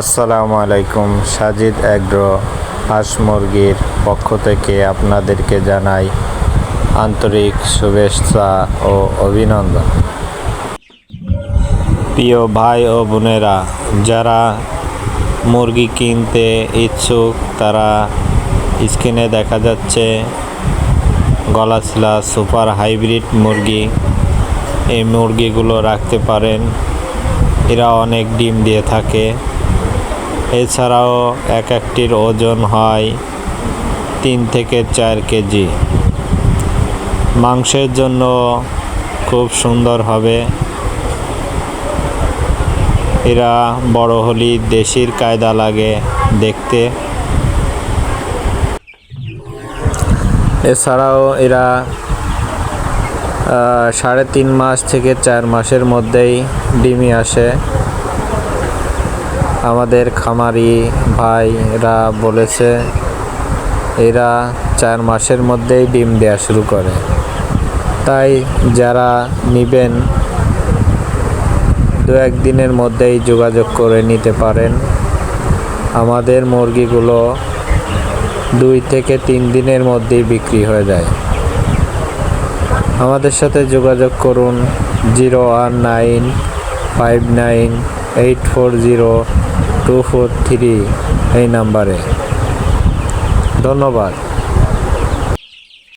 আসসালামু আলাইকুম, সাজিদ অ্যাগ্রো হাঁস মুরগির পক্ষ থেকে আপনাদেরকে জানাই আন্তরিক শুভেচ্ছা ও অভিনন্দন। প্রিয় ভাই ও বোনেরা, যারা মুরগি কিনতে ইচ্ছুক, তারা স্ক্রিনে দেখা যাচ্ছে গলাছিলা সুপার হাইব্রিড মুরগি। এই মুরগিগুলো রাখতে পারেন। এরা অনেক ডিম দিয়ে থাকে। এছাড়াও এক একটির ওজন হয় তিন থেকে চার কেজি। মাংসের জন্য খুব সুন্দর হবে। এরা বড় হলি দেশির কায়দা লাগে দেখতে। এছাড়াও এরা সাড়ে তিন মাস থেকে চার মাসের মধ্যেই ডিমি আসে। আমাদের খামারি ভাইরা বলেছে, এরা চার মাসের মধ্যেই ডিম দেওয়া শুরু করে। তাই যারা নিবেন, দু একদিনের মধ্যেই যোগাযোগ করে নিতে পারেন। আমাদের মুরগিগুলো দুই থেকে তিন দিনের মধ্যেই বিক্রি হয়ে যায়। আমাদের সাথে যোগাযোগ করুন zero one nine five nine eight four zero two four three এই নাম্বারে। ধন্যবাদ।